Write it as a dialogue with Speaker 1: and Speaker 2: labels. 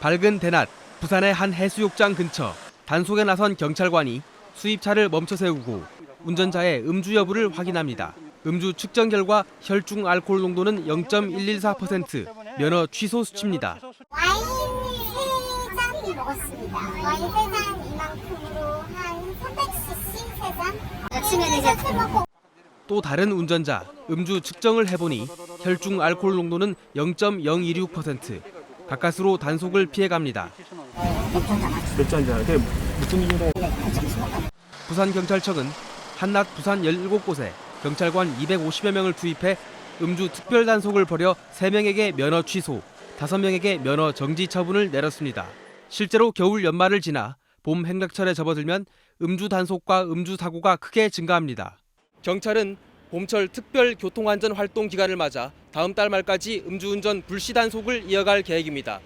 Speaker 1: 밝은 대낮 부산의 한 해수욕장 근처 단속에 나선 경찰관이 수입차를 멈춰 세우고 운전자의 음주 여부를 확인합니다. 음주 측정 결과 혈중 알코올 농도는 0.114%, 면허 취소 수치입니다.
Speaker 2: 와인 세잔 먹었습니다. 와인 세잔 이만큼으로 한 300cc 세잔. 아침에는 이제 술 먹고
Speaker 1: 또 다른 운전자 음주 측정을 해보니 혈중 알코올 농도는 0.026%, 가까스로 단속을 피해갑니다. 부산경찰청은 한낮 부산 17곳에 경찰관 250여 명을 투입해 음주 특별 단속을 벌여 3명에게 면허 취소, 5명에게 면허 정지 처분을 내렸습니다. 실제로 겨울 연말을 지나 봄 행락철에 접어들면 음주 단속과 음주 사고가 크게 증가합니다. 경찰은 봄철 특별 교통안전 활동 기간을 맞아 다음 달 말까지 음주운전 불시 단속을 이어갈 계획입니다.